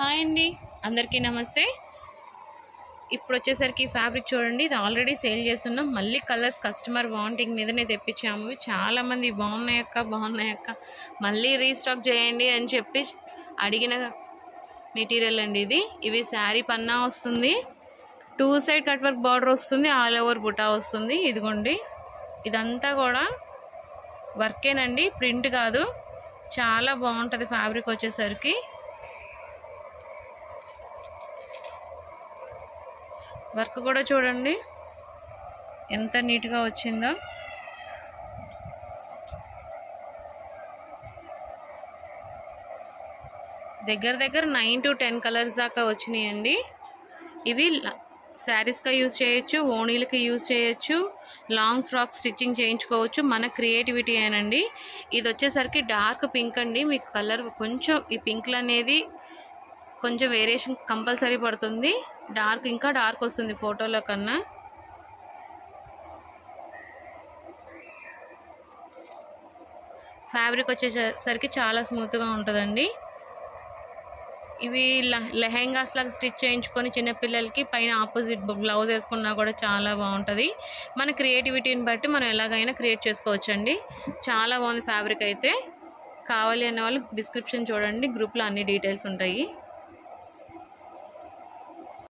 Hi అండి. అందరికీ నమస్తే. ఇప్పుడు వచ్చేసరికి ఫ్యాబ్రిక్ చూడండి ఇది ఆల్రెడీ సేల్ చేస్తున్నాం. మళ్ళీ కలర్స్ కస్టమర్ వాంటింగ్ మీదనే తెప్పించాము. చాలామంది బాగున్నాయక్క బాగున్నాయక్క మళ్ళీ రీస్టాక్ చేయండి అని చెప్పి అడిగిన మెటీరియల్ అండి ఇది. ఇవి శారీ పన్నా వస్తుంది. Two side cut work border వస్తుంది ఆల్ ఓవర్ బుటా వస్తుంది. ఇదిగోండి. ఇదంతా కూడా వర్కేనండి ప్రింట్ కాదు. చాలా బాగుంటుంది ఫ్యాబ్రిక్ వచ్చేసరికి. వర్క్ కూడా చూడండి. ఎంత నీట్గా వచ్చిందో. దగ్గర దగ్గర నైన్ టు టెన్ కలర్స్ దాకా వచ్చినాయండి. ఇవి శారీస్గా యూజ్ చేయొచ్చు ఓణీలకి యూజ్ చేయొచ్చు లాంగ్ ఫ్రాక్ స్టిచ్చింగ్ చేయించుకోవచ్చు. మన క్రియేటివిటీ ఏనండి. ఇది వచ్చేసరికి డార్క్ పింక్ అండి. మీకు కలర్ కొంచెం ఈ పింక్లు అనేది కొంచెం వేరియేషన్ కంపల్సరీ పడుతుంది. డార్క్ ఇంకా డార్క్ వస్తుంది ఫోటోలో కన్నా. ఫ్యాబ్రిక్ వచ్చేసరికి చాలా స్మూత్గా ఉంటుందండి. ఇవి లెహెంగాస్ లాగా స్టిచ్ చేయించుకొని చిన్నపిల్లలకి పైన ఆపోజిట్ బ్లౌజ్ వేసుకున్నా కూడా చాలా బాగుంటుంది. మన క్రియేటివిటీని బట్టి మనం ఎలాగైనా క్రియేట్ చేసుకోవచ్చండి. చాలా బాగుంది ఫ్యాబ్రిక్ అయితే. కావాలి అనే వాళ్ళు డిస్క్రిప్షన్ చూడండి గ్రూప్లో అన్ని డీటెయిల్స్ ఉంటాయి.